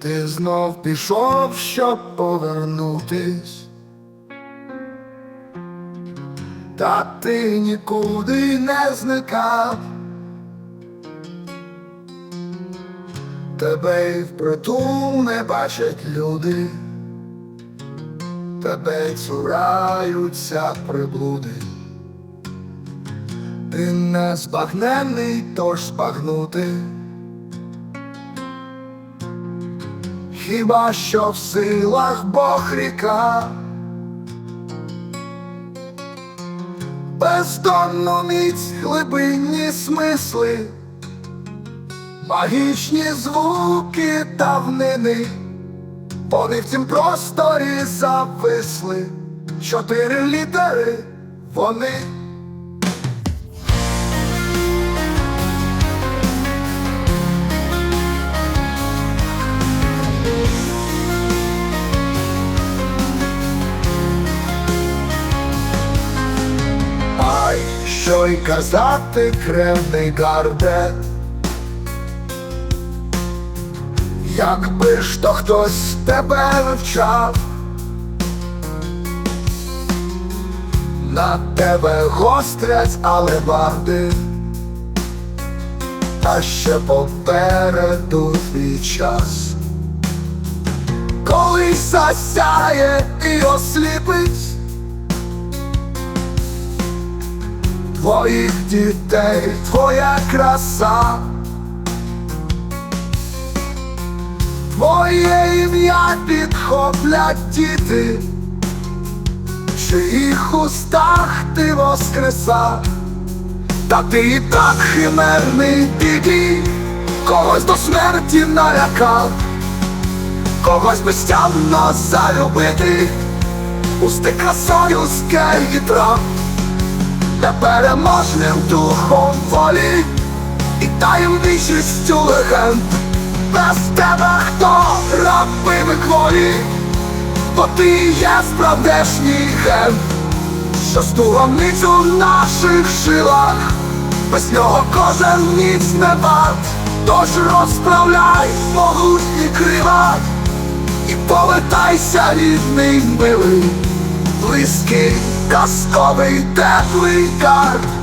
ти знов пішов, щоб повернутись. Та ти нікуди не зникав. Тебе й впритул не бачать люди, тебе цураються приблуди. Ти не збагнений, тож збагнути. Хіба що в силах Бог ріка, бездонну міць глибинні смисли, магічні звуки давнини, вони в цім просторі зависли, чотири літери вони. Що й казати кремний гарде. Якби ж то хтось тебе вивчав, на тебе гострять алебарди, а ще попереду твій час. Колись засяє і осліпить твоїх дітей, твоя краса, твоє ім'я підхоплять діти, чиїх устах ти воскреса, та ти і так химерний біді, когось до смерті налякав, когось безтямно залюбити, пусти красою скель і непереможним духом волі. І таємничістю легенд. Без тебе хто рабими кволі, бо ти є справдешній ген, що стугомниць у наших жилах, без нього кожен ніц не варт, тож розправляй могутні крила і повертайся, рідний милий близький, казковий, теплий карт.